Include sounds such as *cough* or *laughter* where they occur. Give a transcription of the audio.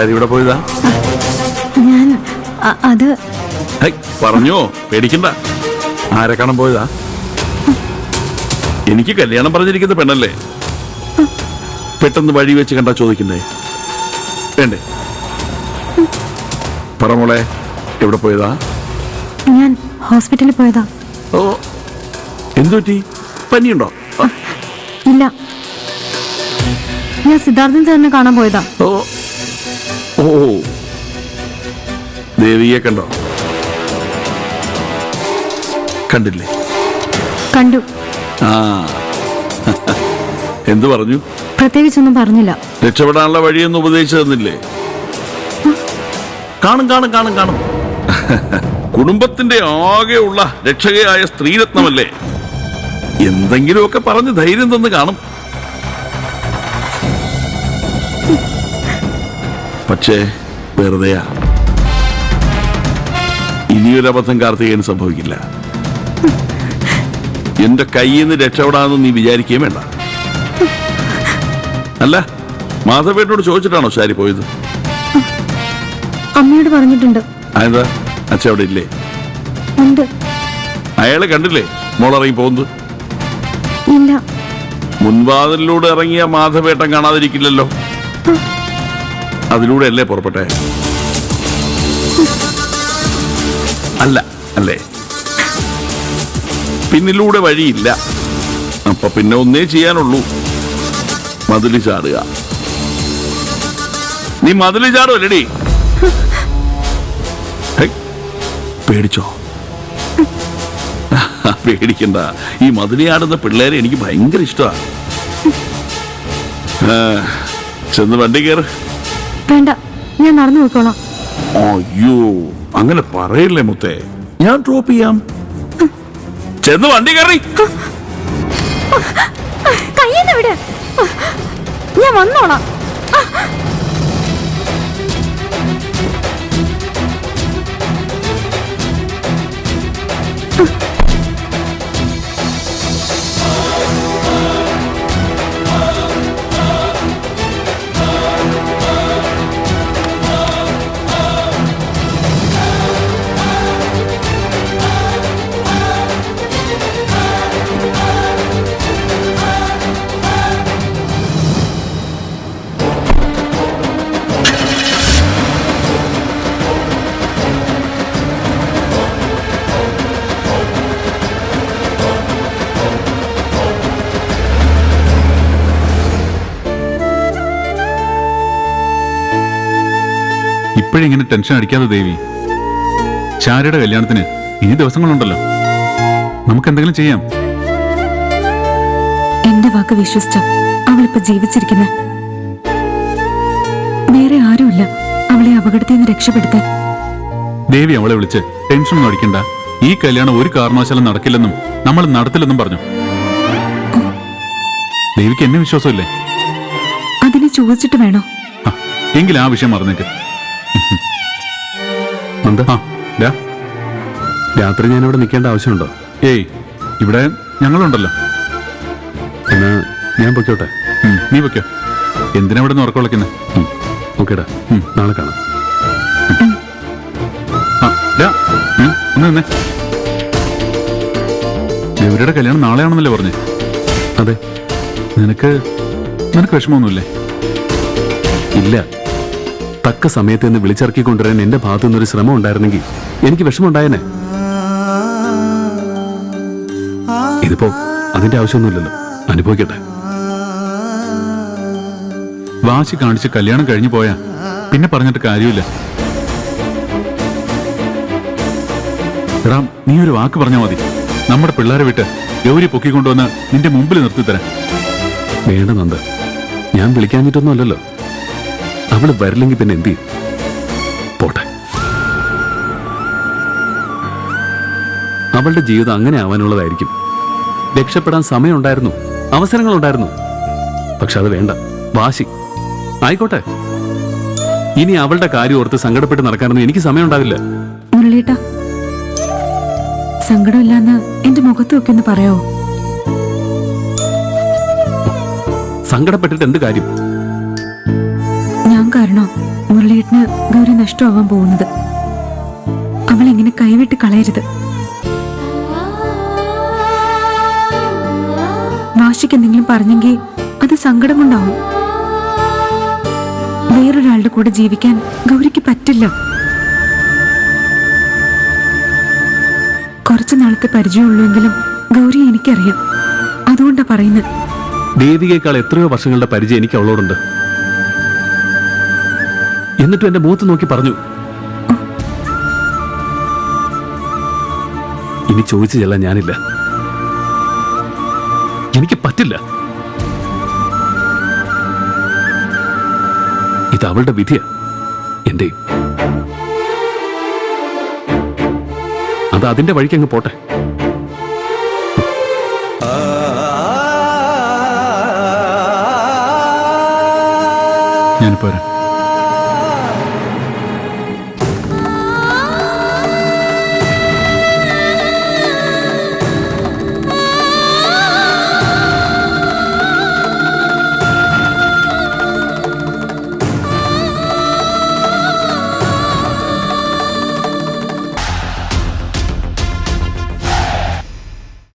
ഇവിടെ പോയതാ. ഞാൻ അ- അത് ഹൈ പറഞ്ഞോ പേടിക്കണ്ട. ആരെ കാണാൻ പോയതാ? എനിക്ക് കല്യാണം പറഞ്ഞിരിക്കുന്ന പെണ്ണല്ലേ? പെട്ടെന്ന് വഴി വെച്ച് കണ്ടാ ചോദിക്കുന്നേ. വേണ്ടേ? പറ മോളെ എവിടെ പോയതാ? ഞാൻ ഹോസ്പിറ്റലിൽ പോയതാ. ഓ എന്തു പറ്റി പനിയുണ്ടോ? ഇല്ല. ഞാൻ സിദ്ധാർത്ഥൻ സാറിനെ കാണാൻ പോയതാ. ഓ ഓ ദേവിയെ കണ്ടോ? കണ്ടില്ലേ? കണ്ടു. ആ. എന്തു പറഞ്ഞു? പ്രത്യേകിച്ചൊന്നും പറഞ്ഞില്ല. രക്ഷപ്പെടാനുള്ള വഴിയൊന്നും ഉപദേശിച്ചു തന്നില്ലേ? കാണും കാണും കാണും കാണും. കുടുംബത്തിന്റെ ആകെയുള്ള രക്ഷകയായ സ്ത്രീരത്നമല്ലേ? എന്തെങ്കിലുമൊക്കെ പറഞ്ഞ് ധൈര്യം തന്ന് കാണും. പക്ഷേ വെറുതെയാ. ഇനിയൊരു അബദ്ധം കാർത്തികേയന് സംഭവിക്കില്ല. എന്റെ കയ്യിൽ നിന്ന് രക്ഷപ്പെടാമെന്ന് നീ വിചാരിക്കുകയും വേണ്ട. അല്ല മാധവേട്ടനോട് ചോദിച്ചിട്ടാണോ ശാരി പോയത്? അമ്മയോട് പറഞ്ഞിട്ടുണ്ട്. അതെന്താ? അച്ഛ അവിടെ ഇല്ലേ? ഉണ്ട്. അയാളെ കണ്ടില്ലേ? മോളിറങ്ങി പോകുന്നത്? ഇല്ല. മുൻവാതിലിലൂടെ ഇറങ്ങിയ മാധവേട്ടൻ കാണാതിരിക്കില്ലല്ലോ. അതിലൂടെ അല്ലേ പുറപ്പെട്ടെ? അല്ല അല്ലേ? പിന്നിലൂടെ വഴിയില്ല. അപ്പൊ പിന്നെ ഒന്നേ ചെയ്യാനുള്ളൂ. മതിൽ ചാടുക. നീ മതിൽ ചാടുമല്ലേടി ഹൈ, പേടിച്ചോ? പേടിക്കണ്ട. ഈ മതിലിയാടുന്ന പിള്ളേരെ എനിക്ക് ഭയങ്കര ഇഷ്ടമാണ്. ചെന്ന് വണ്ടി കയറ്. വേണ്ട ഞാൻ നടന്നു പോയിക്കോളാം. അയ്യോ അങ്ങനെ പറയില്ലേ മുത്തേ. ഞാൻ ഡ്രോപ്പ് ചെയ്യാം. ചെന്ന് വണ്ടി കയറി. കയ്യെന്ന് വിട്. ഞാൻ വന്നോളാം. ഇപ്പോഴിങ്ങനെ ടെൻഷൻ അടിക്കാതെ ദേവി. ചാരയുടെ കല്യാണത്തിന് ഇനി ദിവസങ്ങളുണ്ടല്ലോ. നമുക്ക് എന്തെങ്കിലും ചെയ്യാം. എന്റെ വാക്ക് വിശ്വസിച്ച? അവളിപ്പോ ജീവിച്ചിരിക്കുന്ന. വേറെ ആരുമില്ല. അവളെ അപകടത്തിൽ നിന്ന് രക്ഷപ്പെടുത്താൻ. ദേവി അവളെ വിളിച്ച് ടെൻഷൻ ഒന്നും അടിക്കണ്ട. ഈ കല്യാണം ഒരു കാരണവശാലും നടക്കില്ലെന്നും നമ്മൾ നടത്തില്ലെന്നും പറഞ്ഞു. ദേവിക്ക് എന്നെ വിശ്വാസമില്ലേ? അതിനെ ചോദിച്ചിട്ട് വേണോ? എങ്കിൽ ആ വിഷയം മറന്നേക്ക്. *laughs* നന്ദ ആ ഡാ. രാത്രി ഞാൻ ഇവിടെ നിൽക്കേണ്ട ആവശ്യമുണ്ടോ? ഏയ് ഇവിടെ ഞങ്ങളുണ്ടല്ലോ. എന്നാ ഞാൻ പൊയ്ക്കോട്ടെ. നീ പൊയ്ക്കോ. എന്തിനാ ഇവിടെ നിന്ന് ഉറക്കം ഓക്കേടാ നാളെ കാണാം. ഒന്ന് നിന്നേ. ദേവിയുടെ കല്യാണം നാളെയാണെന്നല്ലേ പറഞ്ഞേ? അതെ. നിനക്ക് നിനക്ക് വിഷമമൊന്നുമില്ലേ? ഇല്ല. തക്ക സമയത്ത് നിന്ന് വിളിച്ചിറക്കി കൊണ്ടുവരാൻ എന്റെ ഭാഗത്തു നിന്നൊരു ശ്രമം ഉണ്ടായിരുന്നെങ്കിൽ എനിക്ക് വിഷമമുണ്ടായേനെ. ഇതിപ്പോ അതിന്റെ ആവശ്യമൊന്നുമില്ലല്ലോ. അനുഭവിക്കട്ടെ. വാശി കാണിച്ച് കല്യാണം കഴിഞ്ഞു പോയാ പിന്നെ പറഞ്ഞിട്ട് കാര്യമില്ല. റാം നീ ഒരു വാക്ക് പറഞ്ഞാൽ മതി. നമ്മുടെ പിള്ളേരെ വിട്ട് ഗൗരി പൊക്കിക്കൊണ്ടുവന്ന് നിന്റെ മുമ്പിൽ നിർത്തിത്തരാം വേണ്ട നന്ദ ഞാൻ വിളിക്കാഞ്ഞിട്ടൊന്നും അല്ലല്ലോ അവൾ വരില്ലെങ്കിൽ പിന്നെ എന്ത് ചെയ്യും? പോട്ടെ. അവളുടെ ജീവിതം അങ്ങനെ ആവാനുള്ളതായിരിക്കും. രക്ഷപ്പെടാൻ സമയമുണ്ടായിരുന്നു. അവസരങ്ങളുണ്ടായിരുന്നു. പക്ഷെ അത് വേണ്ട. വാശി. ആയിക്കോട്ടെ. ഇനി അവളുടെ കാര്യം ഓർത്ത് സങ്കടപ്പെട്ട് നടക്കാനൊന്നും എനിക്ക് സമയമുണ്ടാവില്ല. മുരളീട്ട സങ്കടമില്ലാന്ന് എന്റെ മുഖത്ത് ഒക്കെ ഒന്ന് പറയാവോ? സങ്കടപ്പെട്ടിട്ട് എന്ത് കാര്യം? കാരണോ മുരളിയേട്ടന് ഗൗരി നഷ്ടമാവാൻ പോകുന്നത്. അവൾ എങ്ങനെ കൈവിട്ട് കളയരുത്. വാശിക്ക് എന്തെങ്കിലും പറഞ്ഞെങ്കിൽ അത് സങ്കടം കൊണ്ടാവും. വേറൊരാളുടെ കൂടെ ജീവിക്കാൻ ഗൗരിക്ക് പറ്റില്ല. കുറച്ചു നാളത്തെ പരിചയമുള്ളൂവെങ്കിലും ഗൗരി എനിക്കറിയാം. അതുകൊണ്ടാ പറയുന്നത്. ദേവികേക്കാൾ എത്രയോ വർഷങ്ങളുടെ പരിചയം എനിക്ക് അവളോടുണ്ട് എന്നിട്ടും എന്റെ മുഖത്ത് നോക്കി പറഞ്ഞു. ഇനി ചോദിച്ചു ചെല്ലാൻ ഞാനില്ല. എനിക്ക് പറ്റില്ല. ഇത് അവളുടെ വിധിയാ. എന്റെ അത് അതിന്റെ വഴിക്ക് അങ്ങ് പോട്ടെ. ഞാൻ വരാം.